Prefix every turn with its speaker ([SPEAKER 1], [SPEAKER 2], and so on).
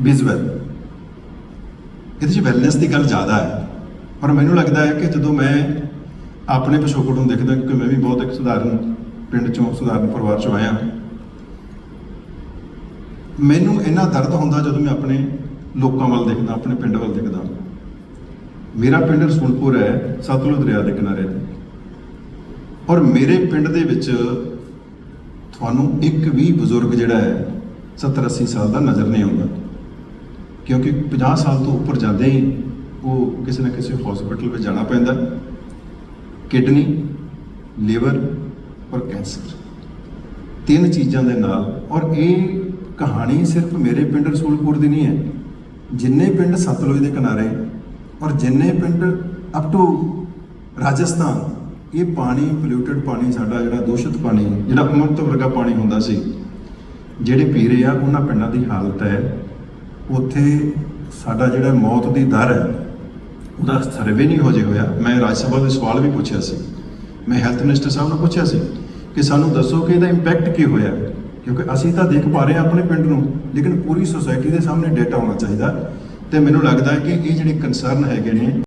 [SPEAKER 1] Visual ਇਹਦੇ 'ਚ wellness ਦੀ ਗੱਲ ਜ਼ਿਆਦਾ ਹੈ, ਪਰ ਮੈਨੂੰ ਲੱਗਦਾ ਹੈ ਕਿ ਜਦੋਂ ਮੈਂ ਆਪਣੇ ਪਿਛੋਕੜ ਨੂੰ ਦੇਖਦਾ ਕਿਉਂਕਿ ਮੈਂ ਵੀ ਬਹੁਤ ਇੱਕ ਸਧਾਰਨ ਪਿੰਡ ਚੋਂ, ਸਧਾਰਨ ਪਰਿਵਾਰ ਚੋਂ ਆਇਆ, ਮੈਨੂੰ ਇੰਨਾ ਦਰਦ ਹੁੰਦਾ ਜਦੋਂ ਮੈਂ ਆਪਣੇ ਲੋਕਾਂ ਵੱਲ ਦੇਖਦਾ, ਆਪਣੇ ਪਿੰਡ ਵੱਲ ਦੇਖਦਾ। ਮੇਰਾ ਪਿੰਡ ਰਸੂਲਪੁਰ ਹੈ, ਸਤਲੁਜ ਦਰਿਆ ਦੇ ਕਿਨਾਰੇ। ਤੇ ਔਰ ਮੇਰੇ ਪਿੰਡ ਦੇ ਵਿੱਚ ਤੁਹਾਨੂੰ ਇੱਕ ਵੀ ਬਜ਼ੁਰਗ ਜਿਹੜਾ ਹੈ 70 80 ਸਾਲ ਦਾ ਨਜ਼ਰ ਨਹੀਂ ਆਉਂਦਾ। ਕਿਉਂਕਿ 50 ਸਾਲ ਤੋਂ ਉੱਪਰ ਜਾਂਦੇ ਹੀ ਉਹ ਕਿਸੇ ਨਾ ਕਿਸੇ ਹਸਪੀਟਲ ਵਿੱਚ ਜਾਣਾ ਪੈਂਦਾ ਕਿਡਨੀ ਲੀਵਰ ਔਰ ਕੈਂਸਰ ਤਿੰਨ ਚੀਜ਼ਾਂ ਦੇ ਨਾਲ ਔਰ ਇਹ ਕਹਾਣੀ ਸਿਰਫ ਮੇਰੇ ਪਿੰਡ ਰਸੂਲਪੁਰ ਦੀ ਨਹੀਂ ਹੈ। ਜਿੰਨੇ ਪਿੰਡ ਸਤਲੁਜ ਦੇ ਕਿਨਾਰੇ ਔਰ ਜਿੰਨੇ ਪਿੰਡ ਅਪ ਟੂ ਰਾਜਸਥਾਨ, ਇਹ ਪਾਣੀ ਪੋਲਿਊਟਡ ਪਾਣੀ ਸਾਡਾ ਜਿਹੜਾ ਦੂਸ਼ਿਤ ਪਾਣੀ, ਜਿਹੜਾ ਅੰਮ੍ਰਿਤ ਵਰਗਾ ਪਾਣੀ ਹੁੰਦਾ ਸੀ, ਜਿਹੜੇ ਪੀ ਰਹੇ ਆ, ਉਹਨਾਂ ਪਿੰਡਾਂ ਦੀ ਹਾਲਤ ਹੈ ਉੱਥੇ ਸਾਡਾ ਜਿਹੜਾ ਮੌਤ ਦੀ ਦਰ ਹੈ, ਉਹਦਾ ਸਰਵੇ ਨਹੀਂ ਹੋ ਜੇ ਹੋਇਆ। ਮੈਂ ਰਾਜ ਸਭਾ ਦੇ ਸਵਾਲ ਵੀ ਪੁੱਛਿਆ ਸੀ। ਮੈਂ ਹੈਲਥ ਮਿਨਿਸਟਰ ਸਾਹਿਬ ਨੂੰ ਪੁੱਛਿਆ ਸੀ ਕਿ ਸਾਨੂੰ ਦੱਸੋ ਕਿ ਇਹਦਾ ਇੰਪੈਕਟ ਕੀ ਹੋਇਆ। ਕਿਉਂਕਿ ਅਸੀਂ ਤਾਂ ਦੇਖ ਪਾ ਰਹੇ ਹਾਂ ਆਪਣੇ ਪਿੰਡ ਨੂੰ, ਲੇਕਿਨ ਪੂਰੀ ਸੋਸਾਇਟੀ ਦੇ ਸਾਹਮਣੇ ਡਾਟਾ ਹੋਣਾ ਚਾਹੀਦਾ। ਤੇ ਮੈਨੂੰ ਲੱਗਦਾ ਕਿ ਇਹ ਜਿਹੜੇ ਕੰਸਰਨ ਹੈਗੇ ਨੇ